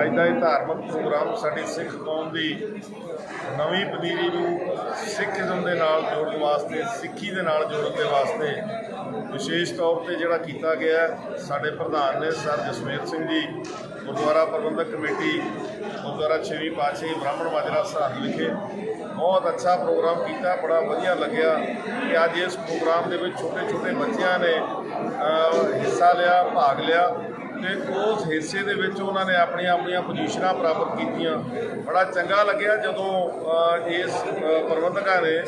ਅੱਜ ਦਾ ਇਹ ਧਾਰਮਿਕ ਪ੍ਰੋਗਰਾਮ ਸਾਡੀ ਸਿੱਖ ਕੌਮ ਦੀ ਨਵੀਂ ਪਨੀਰੀ ਨੂੰ ਸਿੱਖੀਜ਼ਮ ਦੇ ਨਾਲ ਜੋੜਨ ਵਾਸਤੇ, ਸਿੱਖੀ ਦੇ ਨਾਲ ਜੋੜਨ ਦੇ ਵਾਸਤੇ ਵਿਸ਼ੇਸ਼ ਤੌਰ ਤੇ ਜਿਹੜਾ ਕੀਤਾ ਗਿਆ ਸਾਡੇ ਪ੍ਰਧਾਨ ਨੇ ਸਰ ਜਸਮੇਰ ਸਿੰਘ ਜੀ, ਗੁਰਦੁਆਰਾ ਪ੍ਰਬੰਧਕ ਕਮੇਟੀ, ਗੁਰਦੁਆਰਾ ਛੇਵੀਂ ਪਾਤਸ਼ਾਹੀ ਬ੍ਰਾਹਮਣ ਮਾਜਰਾ ਸਰਹੰਦ ਵਿਖੇ ਬਹੁਤ ਅੱਛਾ ਪ੍ਰੋਗਰਾਮ ਕੀਤਾ, ਬੜਾ ਵਧੀਆ ਲੱਗਿਆ ਕਿ ਅੱਜ ਇਸ ਪ੍ਰੋਗਰਾਮ ਦੇ ਵਿੱਚ ਛੋਟੇ ਛੋਟੇ ਬੱਚਿਆਂ ਨੇ ਹਿੱਸਾ ਲਿਆ, ਭਾਗ ਲਿਆ। ਤੇ ਉਸ ਹਿੱਸੇ ਦੇ ਵਿੱਚ ਉਹਨਾਂ ਨੇ ਆਪਣੀਆਂ ਆਪਣੀਆਂ ਪੋਜੀਸ਼ਨਾਂ ਪ੍ਰਾਪਤ ਕੀਤੀਆਂ। ਬੜਾ ਚੰਗਾ ਲੱਗਿਆ ਜਦੋਂ ਇਸ ਪ੍ਰਬੰਧਕਾਂ ਨੇ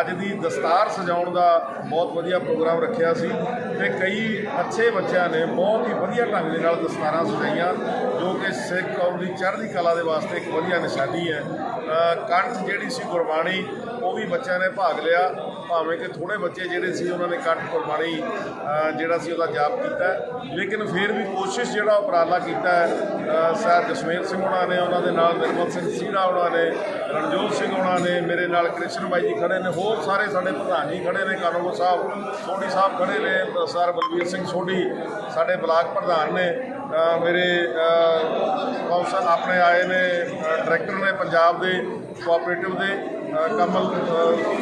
ਅੱਜ ਦੀ ਦਸਤਾਰ ਸਜਾਉਣ ਦਾ ਬਹੁਤ ਵਧੀਆ ਪ੍ਰੋਗਰਾਮ ਰੱਖਿਆ ਸੀ ਤੇ ਕਈ ਅੱਛੇ ਬੱਚਿਆਂ ਨੇ ਬਹੁਤ ਹੀ ਵਧੀਆ ਢੰਗ ਦੇ ਨਾਲ ਦਸਤਾਰਾਂ ਸਜਾਈਆਂ, ਜੋ ਕਿ ਸਿੱਖ ਕੌਮ ਦੀ ਚੜ੍ਹਦੀ ਕਲਾ ਦੇ ਵਾਸਤੇ ਇੱਕ ਵਧੀਆ ਨਿਸ਼ਾਨੀ ਹੈ। ਕੰਠ ਜਿਹੜੀ ਸੀ ਗੁਰਬਾਣੀ, ਉਹ ਵੀ ਬੱਚਿਆਂ ਨੇ ਭਾਗ ਲਿਆ। ਭਾਵੇਂ ਕਿ ਥੋੜੇ ਬੱਚੇ ਜਿਹੜੇ ਸੀ, ਉਹਨਾਂ ਨੇ ਕੰਠ ਗੁਰਬਾਣੀ ਜਿਹੜਾ ਸੀ ਉਹਦਾ ਜਾਪ ਕੀਤਾ। ਲੇਕਿਨ ਫਿਰ ਵੀ ਕੋਸ਼ਿਸ਼ ਜਿਹੜਾ ਉਪਰਾਲਾ ਕੀਤਾ ਸਰ ਜਸਮੇਲ ਸਿੰਘ ਉਹਨਾਂ ਨੇ, ਉਹਨਾਂ ਦੇ ਨਾਲ ਨਿਰਮਲ ਸਿੰਘ ਸੀੜਾ ਉਹਨਾਂ ਨੇ, ਰਣਜੋਤ ਸਿੰਘ ਉਹਨਾਂ ਨੇ, ਮੇਰੇ ਨਾਲ ਕ੍ਰਿਸ਼ਨ ਬਾਈ ਜੀ ਖੜੇ ਨੇ, ਹੋਰ ਸਾਰੇ ਸਾਡੇ ਪ੍ਰਧਾਨ ਜੀ ਖੜੇ ਨੇ, ਕਾਨੂੰਗੋ ਸਾਹਿਬ, ਸੋਢੀ ਸਾਹਿਬ ਖੜੇ ਨੇ, ਸਰ ਬਲਵੀਰ ਸਿੰਘ ਸੋਢੀ, ਸਾਡੇ ਬਲਾਕ ਪ੍ਰਧਾਨ ਨੇ ਮੇਰੇ ਕੌਂਸਲ ਆਪਣੇ ਆਏ ਨੇ ਡਾਇਰੈਕਟਰ ਨੇ ਪੰਜਾਬ ਦੇ ਕੋਆਪਰੇਟਿਵ ਦੇ ਕਮਲ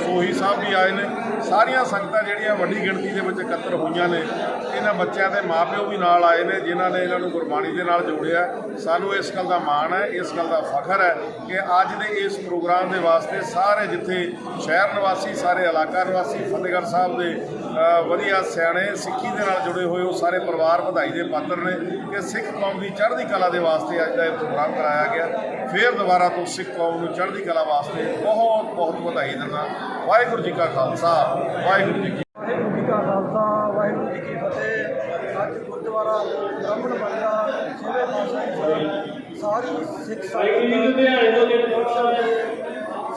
ਸੋਹੀ ਸਾਹਿਬ ਵੀ ਆਏ ਨੇ। ਸਾਰੀਆਂ ਸੰਗਤਾਂ ਜਿਹੜੀਆਂ ਵੱਡੀ ਗਿਣਤੀ ਦੇ ਵਿੱਚ ਇਕੱਤਰ ਹੋਈਆਂ ਨੇ, ਇਹਨਾਂ ਬੱਚਿਆਂ ਦੇ ਮਾਪਿਓ ਵੀ ਨਾਲ ਆਏ ਨੇ, ਜਿਨ੍ਹਾਂ ਨੇ ਇਹਨਾਂ ਨੂੰ ਗੁਰਬਾਣੀ ਦੇ ਨਾਲ ਜੋੜਿਆ। ਸਾਨੂੰ ਇਸ ਗੱਲ ਦਾ ਮਾਣ ਹੈ, ਇਸ ਗੱਲ ਦਾ ਫਖਰ ਹੈ ਕਿ ਅੱਜ ਦੇ ਇਸ ਪ੍ਰੋਗਰਾਮ ਦੇ ਵਾਸਤੇ ਸਾਰੇ ਜਿੱਥੇ ਸ਼ਹਿਰ ਨਿਵਾਸੀ, ਸਾਰੇ ਇਲਾਕਾ ਨਿਵਾਸੀ, ਫਤਿਹਗੜ੍ਹ ਸਾਹਿਬ ਦੇ ਵਧੀਆ ਸਿਆਣੇ ਸਿੱਖੀ ਦੇ ਨਾਲ ਜੁੜੇ ਹੋਏ ਉਹ ਸਾਰੇ ਪਰਿਵਾਰ ਵਧਾਈ ਦੇ ਪਾਤਰ ਨੇ ਕਿ ਸਿੱਖ ਕੌਮ ਦੀ ਚੜ੍ਹਦੀ ਕਲਾ ਦੇ ਵਾਸਤੇ ਅੱਜ ਦਾ ਇਹ ਪ੍ਰੋਗਰਾਮ ਕਰਾਇਆ ਗਿਆ। ਫਿਰ ਦੁਬਾਰਾ ਤੋਂ ਸਿੱਖ ਕੌਮ ਨੂੰ ਚੜ੍ਹਦੀ ਕਲਾ ਵਾਸਤੇ ਬਹੁਤ ਬਹੁਤ ਵਧਾਈ ਦਿੰਦਾ। ਵਾਹਿਗੁਰੂ ਜੀ ਕਾ ਖਾਲਸਾ ਵਾਹਿਗੁਰੂ ਜੀ ਕੀ ਵਾਹਿਗੁਰੂ ਜੀ ਕਾ ਖਾਲਸਾ ਵਾਹਿਗੁਰੂ ਜੀ ਕੀ ਫਤਿਹ। ਅੱਜ ਗੁਰਦੁਆਰਾ ਬ੍ਰਾਹਮਣ ਸਾਰੀ ਸਿੱਖ ਸੰਗਤ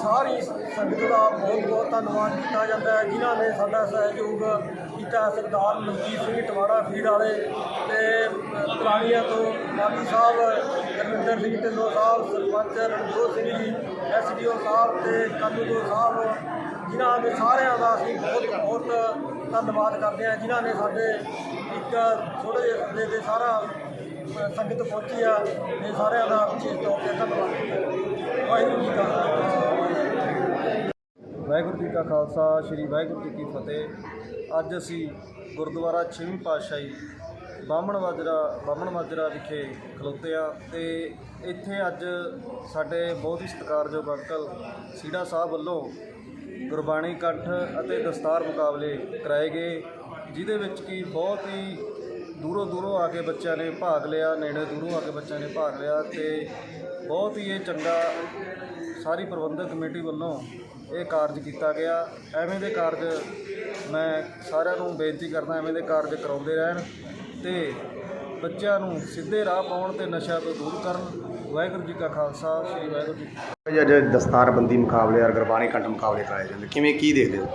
ਸਾਰੀ ਸੰਗਤ ਦਾ ਬਹੁਤ ਬਹੁਤ ਧੰਨਵਾਦ ਕੀਤਾ ਜਾਂਦਾ ਹੈ। ਜਿਨ੍ਹਾਂ ਨੇ ਸਾਡਾ ਸਹਿਯੋਗ ਕੀਤਾ, ਸਰਦਾਰ ਮਨਜੀਤ ਸਿੰਘ ਟਵਾੜਾ ਫੀਡ ਵਾਲੇ ਤੇ ਤਲਾਣੀਆਂ ਤੋਂ ਮਾਲੀ ਸਾਹਿਬ ਗੁਰਵਿੰਦਰ ਸਿੰਘ ਢਿੱਲੋਂ ਸਾਹਿਬ, ਸਰਪੰਚ ਰਣਜੋਤ ਸਿੰਘ ਜੀ ਐਸਡੀਓ ਸਾਹਿਬ ਤੇ ਕਾਨੂੰਗੋ ਸਾਹਿਬ, ਜਿਨ੍ਹਾਂ ਦੇ ਸਾਰਿਆਂ ਦਾ ਅਸੀਂ ਬਹੁਤ ਬਹੁਤ ਧੰਨਵਾਦ ਕਰਦੇ ਹਾਂ। ਜਿਨ੍ਹਾਂ ਨੇ ਸਾਡੇ ਇੱਕ ਥੋੜ੍ਹੇ ਜਿਹੇ ਦੇ ਸਾਰਾ ਸੰਗਤ ਪਹੁੰਚੀ ਆ ਇਹ ਸਾਰਿਆਂ ਦਾ ਵਿਸ਼ੇਸ਼ ਤੌਰ ਤੇ ਧੰਨਵਾਦ। ਵਾਹਿਗੁਰੂ ਜੀ ਕਾ ਖਾਲਸਾ। ਵਾਹਿਗੁਰੂ ਜੀ ਕਾ ਖਾਲਸਾ, ਸ੍ਰੀ ਵਾਹਿਗੁਰੂ ਜੀ ਕੀ ਫਤਿਹ। ਅੱਜ ਅਸੀਂ ਗੁਰਦੁਆਰਾ ਛੇਵੀਂ ਪਾਤਸ਼ਾਹੀ ਬਾਹਮਣ ਮਾਜਰਾ ਬਾਹਮਣ ਮਾਜਰਾ ਵਿਖੇ ਖਲੋਤੇ ਆ ਤੇ ਇੱਥੇ ਅੱਜ ਸਾਡੇ ਬਹੁਤ ਹੀ ਸਤਿਕਾਰਯੋਗ ਅੰਕਲ ਸੀੜਾ ਸਾਹਿਬ ਵੱਲੋਂ ਗੁਰਬਾਣੀ ਇਕੱਠ ਅਤੇ ਦਸਤਾਰ ਮੁਕਾਬਲੇ ਕਰਾਏ ਗਏ, ਜਿਹਦੇ ਵਿੱਚ ਕੀ ਬਹੁਤ ਹੀ ਦੂਰੋਂ ਦੂਰੋਂ ਆ ਕੇ ਬੱਚਿਆਂ ਨੇ ਭਾਗ ਲਿਆ, ਨੇੜੇ ਦੂਰੋਂ ਆ ਕੇ ਬੱਚਿਆਂ ਨੇ ਭਾਗ ਲਿਆ ਤੇ ਬਹੁਤ ਹੀ ਇਹ ਚੰਗਾ ਸਾਰੀ ਪ੍ਰਬੰਧਕ ਕਮੇਟੀ ਵੱਲੋਂ ਇਹ ਕਾਰਜ ਕੀਤਾ ਗਿਆ। ਐਵੇਂ ਦੇ ਕਾਰਜ ਮੈਂ ਸਾਰਿਆਂ ਨੂੰ ਬੇਨਤੀ ਕਰਦਾ ਐਵੇਂ ਦੇ ਕਾਰਜ ਕਰਾਉਂਦੇ ਰਹਿਣ ਤੇ ਬੱਚਿਆਂ ਨੂੰ ਸਿੱਧੇ ਰਾਹ ਪਾਉਣ ਤੇ ਨਸ਼ਾ ਤੋਂ ਦੂਰ ਕਰਨ। ਵਾਹਿਗੁਰੂ ਜੀ ਕਾ ਖਾਲਸਾ ਸ੍ਰੀ ਵਾਹਿਗੁਰੂ ਜੀ ਕੀ ਅੱਜ ਦਸਤਾਰਬੰਦੀ ਮੁਕਾਬਲੇ ਔਰ ਗੁਰਬਾਣੀ ਕੰਠ ਮੁਕਾਬਲੇ ਕਰਾਏ ਜਾਂਦੇ। ਕਿਵੇਂ ਕੀ ਦੇਖਦੇ ਹੋ?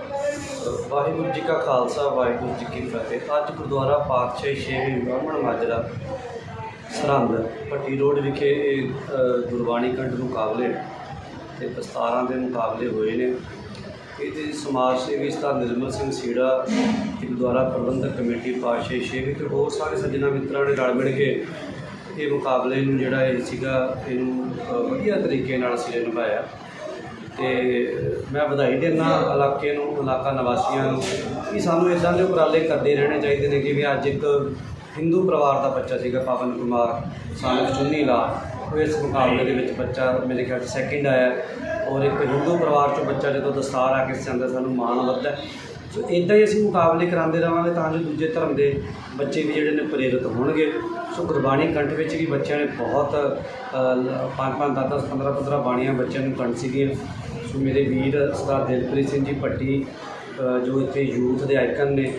ਵਾਹਿਗੁਰੂ ਜੀ ਕਾ ਖਾਲਸਾ ਵਾਹਿਗੁਰੂ ਜੀ ਕੀ ਫਤਿਹ। ਅੱਜ ਗੁਰਦੁਆਰਾ ਪਾਤਸ਼ਾਹੀ ਛੇਵੀਂ ਬ੍ਰਾਹਮਣ ਮਾਜਰਾ ਸਰਹੰਦ ਪੱਟੀ ਰੋਡ ਵਿਖੇ ਇਹ, ਗੁਰਬਾਣੀ ਕੰਠ ਮੁਕਾਬਲੇ ਤੇ ਦਸਤਾਰਾਂ ਦੇ ਮੁਕਾਬਲੇ ਹੋਏ ਨੇ। ਇਹਦੇ ਸਮਾਜ ਸੇਵੀ ਸਤਾ ਨਿਰਮਲ ਸਿੰਘ ਸੀੜਾ, ਗੁਰਦੁਆਰਾ ਪ੍ਰਬੰਧਕ ਕਮੇਟੀ, ਪਾਤਸ਼ਾਹੀ ਛੇਵੀਂ ਤੇ ਹੋਰ ਸਾਰੇ ਸੱਜਣਾ ਮਿੱਤਰਾਂ ਨੇ ਰਲ ਮਿਲ ਕੇ ਇਹ ਮੁਕਾਬਲੇ ਨੂੰ ਜਿਹੜਾ ਇਹ ਸੀਗਾ, ਇਹਨੂੰ ਵਧੀਆ ਤਰੀਕੇ ਨਾਲ ਅਸੀਂ ਨਿਭਾਇਆ। ਤੇ ਮੈਂ ਵਧਾਈ ਦਿੰਦਾ ਇਲਾਕੇ ਨੂੰ, ਇਲਾਕਾ ਨਿਵਾਸੀਆਂ ਨੂੰ ਕਿ ਸਾਨੂੰ ਇਦਾਂ ਦੇ ਉਪਰਾਲੇ ਕਰਦੇ ਰਹਿਣੇ ਚਾਹੀਦੇ ਨੇ, ਜਿਵੇਂ ਅੱਜ ਇੱਕ ਹਿੰਦੂ ਪਰਿਵਾਰ ਦਾ ਬੱਚਾ ਸੀਗਾ, ਪਵਨ ਕੁਮਾਰ ਸਾਨੂੰ ਚੁੰਨੀ ਲਾ। ਇਸ ਮੁਕਾਬਲੇ ਦੇ ਵਿੱਚ ਬੱਚਾ ਮੇਰੇ ਖਿਆਲ 'ਚ ਸੈਕਿੰਡ ਆਇਆ ਔਰ ਇੱਕ ਹਿੰਦੂ ਪਰਿਵਾਰ ਚੋਂ ਬੱਚਾ ਜਦੋਂ ਦਸਤਾਰ ਆ ਕੇ ਜਾਂਦਾ ਸਾਨੂੰ ਮਾਣ ਵੱਧਦਾ ਸੋ ਇਦਾਂ ਹੀ ਅਸੀਂ ਮੁਕਾਬਲੇ ਕਰਾਉਂਦੇ ਰਵਾਂਗੇ ਤਾਂ ਜੋ ਦੂਜੇ ਧਰਮ ਦੇ ਬੱਚੇ ਵੀ ਜਿਹੜੇ ਨੇ ਪ੍ਰੇਰਿਤ ਹੋਣਗੇ। ਸੋ ਗੁਰਬਾਣੀ ਕੰਠ ਵਿੱਚ ਵੀ ਬੱਚਿਆਂ ਨੇ ਬਹੁਤ ਪੰਜ ਪੰਜ, ਦਸ ਦਸ 15 15 ਬਾਣੀਆਂ ਬੱਚਿਆਂ ਨੂੰ ਕੰਠ ਸੀਗੀਆਂ। ਸੋ ਮੇਰੇ ਵੀਰ ਸਰਦਾਰ ਦਿਲਪ੍ਰੀਤ ਸਿੰਘ ਜੀ ਭੱਟੀ ਜੋ ਇੱਥੇ ਯੂਥ ਦੇ ਆਈਕਨ ਨੇ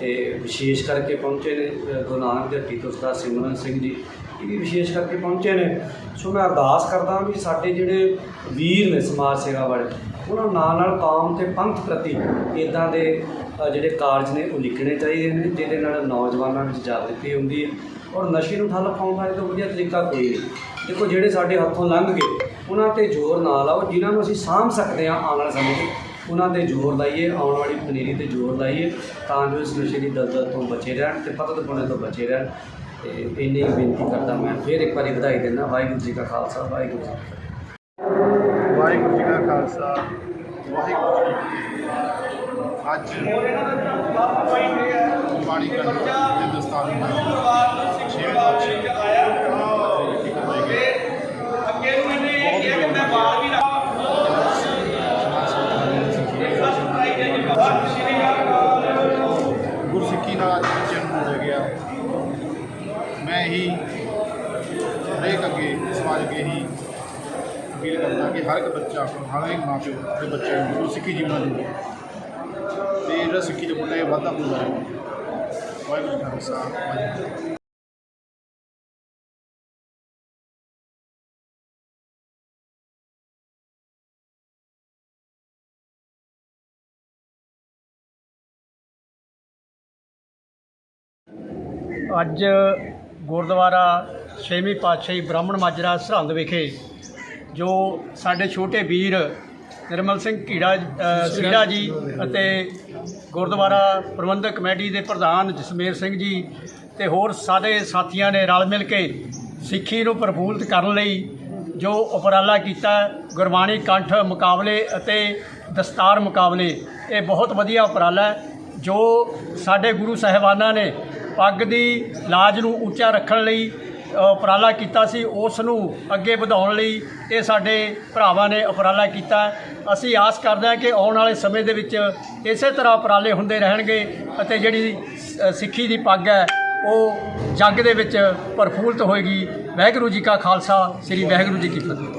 ਤੇ ਵਿਸ਼ੇਸ਼ ਕਰਕੇ ਪਹੁੰਚੇ ਨੇ ਗੁਰੂ ਨਾਨਕ ਦੇਵ ਤੋਂ ਸਰਦਾਰ ਸਿਮਰਨ ਸਿੰਘ ਜੀ, ਇਹ ਵੀ ਵਿਸ਼ੇਸ਼ ਕਰਕੇ ਪਹੁੰਚੇ ਨੇ। ਸੋ ਮੈਂ ਅਰਦਾਸ ਕਰਦਾ ਵੀ ਸਾਡੇ ਜਿਹੜੇ ਵੀਰ ਨੇ ਸਮਾਜ ਸੇਵਾ ਵਾਲੇ, ਉਹਨਾਂ ਨਾਲ ਨਾਲ ਕੌਮ ਤੇ ਪੰਥ ਪ੍ਰਤੀ ਇਦਾਂ ਦੇ ਜਿਹੜੇ ਕਾਰਜ ਨੇ ਉਹ ਲਿਖਣੇ ਚਾਹੀਦੇ ਨੇ, ਜਿਹਦੇ ਨਾਲ ਨੌਜਵਾਨਾਂ ਵਿੱਚ ਜਾਗਰਤੀ ਹੁੰਦੀ ਹੈ ਔਰ ਨਸ਼ੇ ਨੂੰ ਠੱਲ ਪਾਉਣ ਵਾਲੇ ਇਹ ਤੋਂ ਵਧੀਆ ਤਰੀਕਾ ਕੋਈ ਨਹੀਂ। ਦੇਖੋ, ਜਿਹੜੇ ਸਾਡੇ ਹੱਥੋਂ ਲੰਘ ਗਏ, ਉਹਨਾਂ ਤੇ ਜ਼ੋਰ ਨਾ ਲਾਓ, ਜਿਨ੍ਹਾਂ ਨੂੰ ਅਸੀਂ ਸਾਂਭ ਸਕਦੇ ਹਾਂ ਆਉਣ ਵਾਲੇ ਸਮੇਂ 'ਚ ਉਹਨਾਂ ਤੇ ਜ਼ੋਰ ਲਾਈਏ, ਆਉਣ ਵਾਲੀ ਪਨੀਰੀ ਤੇ ਜ਼ੋਰ ਲਾਈਏ, ਤਾਂ ਜੋ ਇਸ ਨਸ਼ੇ ਦੀ ਦਲਦਲ ਤੋਂ ਬਚੇ ਰਹਿਣ ਤੇ ਪਤਤ ਪੁਣੇ ਤੋਂ ਬਚੇ ਰਹਿਣ। ਤੇ ਇੰਨੀ ਬੇਨਤੀ ਕਰਦਾ ਮੈਂ ਫਿਰ ਇੱਕ ਵਾਰੀ ਵਧਾਈ ਦਿੰਦਾ, ਵਾਹਿਗੁਰੂ ਜੀ ਕਾ ਖਾਲਸਾ, ਵਾਹਿਗੁਰੂ ਜੀ ਵਾਹਿਗੁਰੂ ਜੀ ਕਾ ਖਾਲਸਾ, ਵਾਹਿਗੁਰੂ ਜੀ ਅੱਜ ਬਾਣੀ ਕੰਡ ਦੇ ਦਸਤਾਰ ਨੂੰ ਛੇਵੇਂ ਪਾਤਸ਼ਾਹ ਗੁਰਸਿੱਖੀ ਦਾ ਅੱਜ ਬੱਚਿਆਂ ਨੂੰ ਹੋ ਗਿਆ ਮੈਂ ਹੀ ਹਰੇਕ ਅੱਗੇ ਸਮਾਜ ਅੱਗੇ ਹੀ ਅਪੀਲ ਕਰਦਾ ਕਿ ਹਰ ਇੱਕ ਬੱਚਾ ਹਰ ਇੱਕ ਮਾਂ ਪਿਓ ਦੇ ਬੱਚੇ ਨੂੰ ਗੁਰਸਿੱਖੀ ਜੀਵਨ ਨੂੰ ਤੇ ਜਿਹੜਾ ਸਿੱਖੀ ਦੇ ਬੁੱਢੇ ਵਾਧਾ ਹੁੰਦਾ ਹੈ ਵਾਹਿਗੁਰੂ ਜੀ ਖਾਲਸਾ, ਵਾਹਿਗੁਰੂ ਅੱਜ ਗੁਰਦੁਆਰਾ ਛੇਵੀਂ ਪਾਤਸ਼ਾਹੀ ਬ੍ਰਾਹਮਣ ਮਾਜਰਾ ਸਰਹੰਦ ਵਿਖੇ ਜੋ ਸਾਡੇ ਛੋਟੇ ਵੀਰ ਨਿਰਮਲ ਸਿੰਘ ਕੀੜਾ ਅ, ਸੀੜਾ ਜੀ ਅਤੇ ਗੁਰਦੁਆਰਾ ਪ੍ਰਬੰਧਕ ਕਮੇਟੀ ਦੇ ਪ੍ਰਧਾਨ ਜਸਮੇਰ ਸਿੰਘ ਜੀ ਤੇ ਹੋਰ ਸਾਡੇ ਸਾਥੀਆਂ ਨੇ ਰਲ ਮਿਲ ਕੇ ਸਿੱਖੀ ਨੂੰ ਪ੍ਰਫੁੱਲਤ ਕਰਨ ਲਈ ਜੋ ਉਪਰਾਲਾ ਕੀਤਾ ਗੁਰਬਾਣੀ ਕੰਠ ਮੁਕਾਬਲੇ ਅਤੇ ਦਸਤਾਰ ਮੁਕਾਬਲੇ ਇਹ ਬਹੁਤ ਵਧੀਆ ਉਪਰਾਲਾ ਜੋ ਸਾਡੇ ਗੁਰੂ ਸਾਹਿਬਾਨਾਂ ਨੇ ਪੱਗ ਦੀ ਲਾਜ ਨੂੰ ਉੱਚਾ ਰੱਖਣ ਲਈ ਉਪਰਾਲਾ ਕੀਤਾ ਸੀ, ਉਸ ਨੂੰ ਅੱਗੇ ਵਧਾਉਣ ਲਈ ਇਹ ਸਾਡੇ ਭਰਾਵਾਂ ਨੇ ਉਪਰਾਲਾ ਕੀਤਾ। ਅਸੀਂ ਆਸ ਕਰਦੇ ਹਾਂ ਕਿ ਆਉਣ ਵਾਲੇ ਸਮੇਂ ਦੇ ਵਿੱਚ ਇਸੇ ਤਰ੍ਹਾਂ ਉਪਰਾਲੇ ਹੁੰਦੇ ਰਹਿਣਗੇ ਅਤੇ ਜਿਹੜੀ ਸਿੱਖੀ ਦੀ ਪੱਗ ਹੈ, ਉਹ ਜੰਗ ਦੇ ਵਿੱਚ ਪ੍ਰਫੁੱਲਤ ਹੋਏਗੀ। ਵਾਹਿਗੁਰੂ ਜੀ ਕਾ ਖਾਲਸਾ, ਸ੍ਰੀ ਵਾਹਿਗੁਰੂ ਜੀ ਕੀ ਫਤਿਹ।